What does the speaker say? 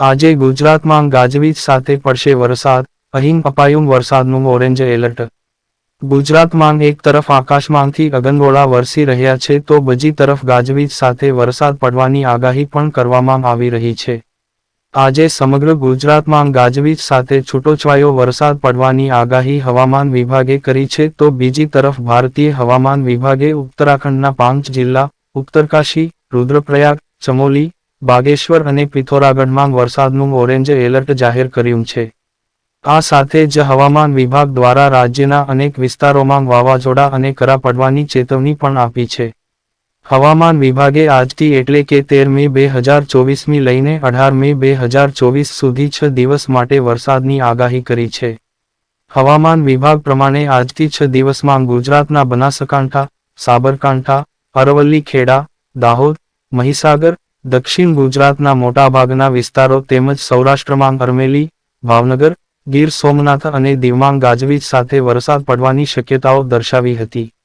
આજે ગુજરાતમાં ગાજવીજ સાથે પડશે વરસાદ અહીં અપાયું વરસાદનું ઓરેન્જ એલર્ટ. ગુજરાતમાં એક તરફ આકાશમાંથી અગનગોળા વરસી રહ્યા છે તો બીજી તરફ ગાજવીજ સાથે વરસાદ પડવાની આગાહી પણ કરવામાં આવી રહી છે. આજે સમગ્ર ગુજરાતમાં ગાજવીજ સાથે છૂટોછવાયો વરસાદ પડવાની આગાહી હવામાન વિભાગે કરી છે તો બીજી તરફ ભારતીય હવામાન વિભાગે ઉત્તરાખંડના પાંચ જિલ્લા, ઉત્તરકાશી, રુદ્રપ્રયાગ, ચમોલી બાગેશ્વર અને પિથોરાગઢમાં વરસાદનું ઓરેન્જ એલર્ટ જાહેર કર્યું છે. આ સાથે જ હવામાન વિભાગ દ્વારા રાજ્યના અનેક વિસ્તારોમાં વાવાઝોડા અને કરા પડવાની ચેતવણી પણ આપી છે. હવામાન વિભાગે આજથી એટલે કે તેર મે બે હજાર ચોવીસમી લઈને અઢાર મે બે હજાર ચોવીસ સુધી છ દિવસ માટે વરસાદની આગાહી કરી છે. હવામાન વિભાગ પ્રમાણે આજથી છ દિવસમાં ગુજરાતના બનાસકાંઠા, સાબરકાંઠા, અરવલ્લી, ખેડા, દાહોદ, મહીસાગર દક્ષિણ ગુજરાતના મોટાભાગના વિસ્તારો તેમજ સૌરાષ્ટ્રમાં અરમેલી, ભાવનગર, ગીર સોમનાથ અને દીવમાં ગાજવીજ સાથે વરસાદ પડવાની શક્યતાઓ દર્શાવી હતી.